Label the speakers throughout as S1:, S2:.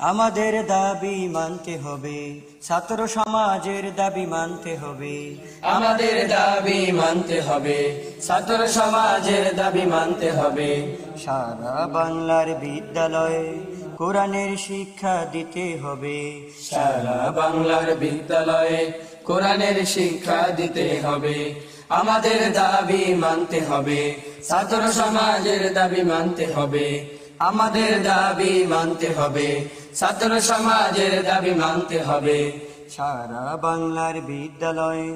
S1: আমাদের দাবি মানতে হবে ছাত্র সমাজের দাবি মানতে হবে।
S2: আমাদের দাবি মানতে হবে ছাত্র সমাজের দাবি মানতে হবে।
S1: সারা বাংলার বিদ্যালয়ে কোরআনের শিক্ষা দিতে হবে।
S2: সারা বাংলার বিদ্যালয়ে কোরআনের শিক্ষা দিতে হবে। আমাদের দাবি মানতে হবে ছাত্র সমাজের দাবি মানতে হবে। আমাদের দাবি মানতে হবে ছাত্র সমাজের দাবি মানতে হবে।
S1: সারা বাংলার বিদ্যালয়ে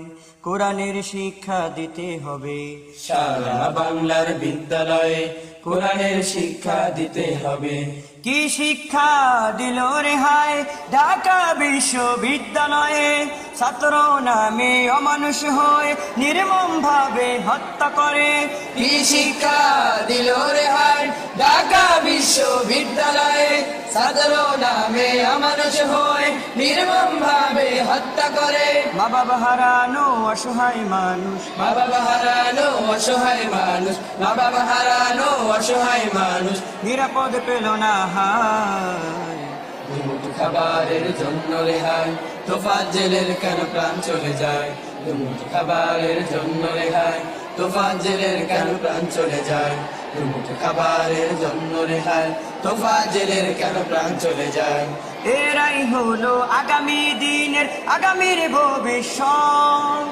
S1: কোরআনের শিক্ষা দিতে হবে।
S2: সারা বাংলার বিদ্যালয়ে কোরআনের শিক্ষা দিতে হবে।
S1: কি শিক্ষা দিল রেহাই? ঢাকা বিশ্ববিদ্যালয়ে ছাত্র নামে অমানুষ হয়ে নির্মম ভাবে হত্যা করে।
S2: কি শিক্ষা দিল রেহাই? ঢাকা বিশ্ববিদ্যালয়ে ছাত্র নামে অমানুষ হয়ে নির্মম ভাবে হত্যা করে।
S1: মা বাবা হারানো অসহায় মানুষ।
S2: মা বাবা হারানো অসহায় মানুষ। মা বাবা হারানো অসহায় মানুষ।
S1: নিরাপদ পেল না হায়।
S2: খাবারের জন্য রেহাই। তোফা জেলের কেন প্রাণ চলে যায়? দুমুঠ খাবারের জন্য রেহাই। তোফা জেলের কেন প্রাণ চলে যায়? দুমুঠ খাবারের জন্য রেহাই। তোফা জেলের কেন প্রাণ চলে যায়?
S1: এরাই হলো আগামী দিনের, আগামীর ভবিষ্যৎ।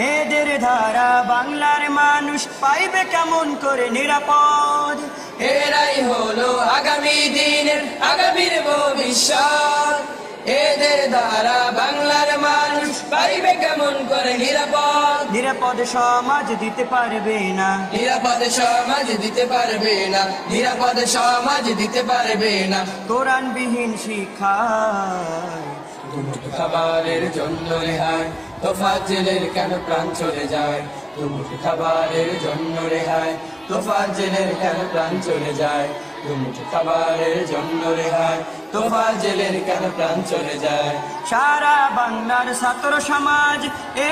S1: এদের ধারা বাংলার মানুষ পাইবে কেমন করে নিরাপদ?
S2: এরাই হলো আগামী দিনের, আগামীর কেমন করে নিরাপদ।
S1: নিরাপদ সমাজ দিতে পারবে না।
S2: নিরাপদ সমাজ দিতে পারবে না। নিরাপদ সমাজ দিতে পারবে না।
S1: কোরআনবিহীন শিক্ষা।
S2: খাবারের জন্য রেহাই তোফা জেলের কেন প্রাণ চলে যায়? দুমুঠ খাবারের জন্য রেহাই তোফা জেলের কেন প্রাণ চলে যায়?
S1: সারা বাংলার ছাত্র সমাজ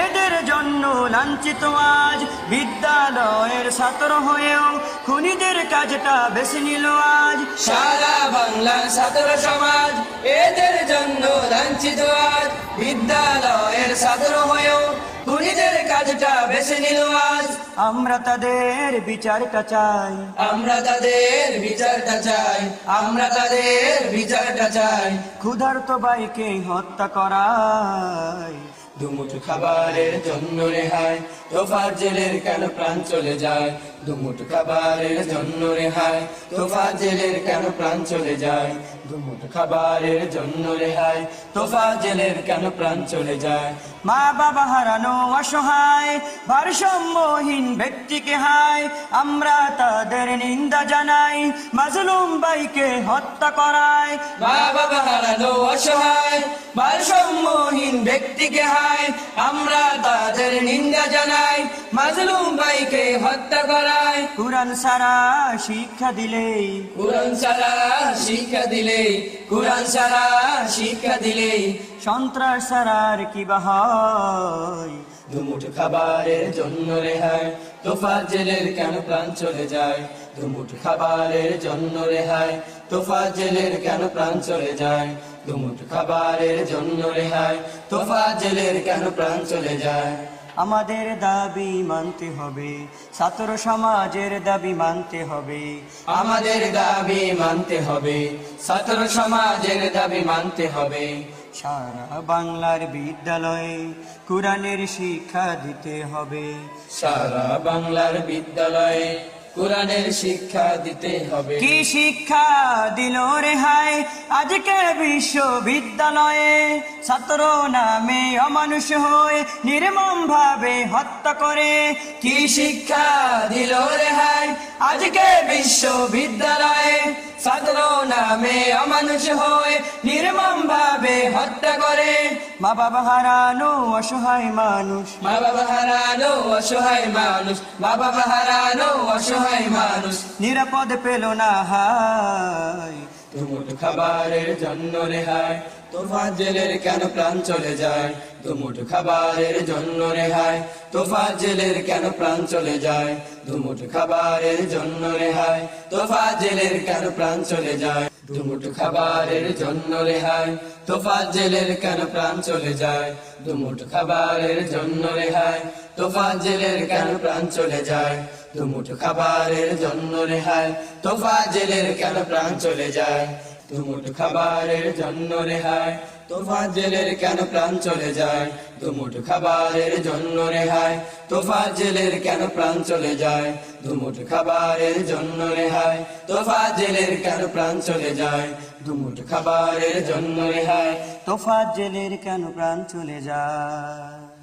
S1: এদের জন্য লাঞ্ছিত আজ। বিদ্যালয়ের ছাত্র হয়েও খুনিদের কাজটা বেছে নিল আজ।
S2: সারা বাংলার ছাত্র সমাজ এদের জন্য লাঞ্ছিত আজ। বিদ্যালয়ের ছাত্র হয়েও খুনিদের কাজটা বেছে নিল আজ।
S1: আমরা তাদের বিচারটা চাই।
S2: আমরা তাদের বিচারটা চাই। আমরা তাদের বিচারটা চাই।
S1: ক্ষুধার্ত বাইকে হত্যা করায়
S2: দুমুঠ খাবারের জন্য রেহাই তোফার জেলের কেন প্রাণ চলে যায়? দুমুঠ খাবারের জন্য রেহাই তোফার জেলের কেন প্রাণ চলে যায়? দুমুঠ খাবারের জন্য রেহাই তোফা জেলের কেন প্রাণ চলে যায়?
S1: মা বাবা হারানো অসহায়, ভারসাম্যহীন ব্যক্তিকে হায়, আমরা তাদের নিন্দা জানাই, মাজলুম বাইকে হত্যা করায়
S2: মা বাবা হারানো অসহায়, ভারসাম্যহীন ব্যক্তিকে হায় আমরা তাদের নিন্দা জানাই মাজলুম ভাইকে হত্যা করায়
S1: কোরআন সারা শিক্ষা দিলেই।
S2: কোরআন সারা শিক্ষা দিলে কোরআন সারা শিক্ষা দিলে
S1: সন্ত্রাস সারার কি বা হয়?
S2: দুমুঠ খাবারের জন্য রেহাই তোফা জেলের কেন প্রাণ চলে যায়? দুমুঠ খাবারের জন্য রেহাই তোফা জেলের কেন প্রাণ চলে যায়? দুমুঠ খাবারের জন্য রেহাই তোফা জেলের কেন প্রাণ চলে যায়?
S1: আমাদের দাবি মানতে হবে ছাত্র সমাজের দাবি মানতে হবে।
S2: আমাদের দাবি মানতে হবে ছাত্র সমাজের দাবি মানতে হবে।
S1: সারা বাংলার বিদ্যালয়ে কোরআনের শিক্ষা দিতে হবে।
S2: সারা বাংলার বিদ্যালয়ে কোরআনের শিক্ষা দিতে হবে।
S1: কি শিক্ষা দিল রেহাই আজকে বিশ্ববিদ্যালয়ে ছাত্র নামে অমানুষ হয়ে নির্মম ভাবে হত্যা করে।
S2: কি শিক্ষা দিল রেহাই আজকে বিশ্ববিদ্যালয়ে ছাত্র নামে অমানুষ হয়ে নির্মম ভাবে হত্যা করে।
S1: মা বাবা হারানো অসহায় মানুষ।
S2: মা বাবা হারানো অসহায় মানুষ। মা বাবা হারানো অসহায় মানুষ।
S1: নিরাপদ পেল না হায়।
S2: দুমুঠ খাবারের জন্য রেহাই তোফা জেলের কেন প্রাণ চলে যায়? দুমুঠ খাবারের জন্য রেহাই তোফা জেলের কেন প্রাণ চলে যায়? দুমুঠ খাবারের জন্য রেহাই তোফা জেলের কেন প্রাণ চলে যায়? দুমুঠো খাবারের জন্য রেহাই। তোফাজ জেলের কেন প্রাণ চলে যায়? দুমুঠো খাবারের জন্য রেহাই। তোফাজ জেলের কেন প্রাণ চলে যায়? দুমুঠো খাবারের জন্য রেহাই। তোফাজ জেলের কেন প্রাণ চলে যায়? দুমুঠো খাবারের জন্য রেহাই তোফাজ জেলের কেন প্রাণ চলে যায়? দুমুঠো খাবারের জন্য রেহাই তোফাজ জেলের কেন প্রাণ চলে যায়? দুমুঠো খাবারের জন্য রেহাই তোফাজ জেলের কেন প্রাণ চলে যায়? দুমুঠো খাবারের জন্য রেহাই
S1: তোফাত জেলের কেন প্রাণ চলে যায়?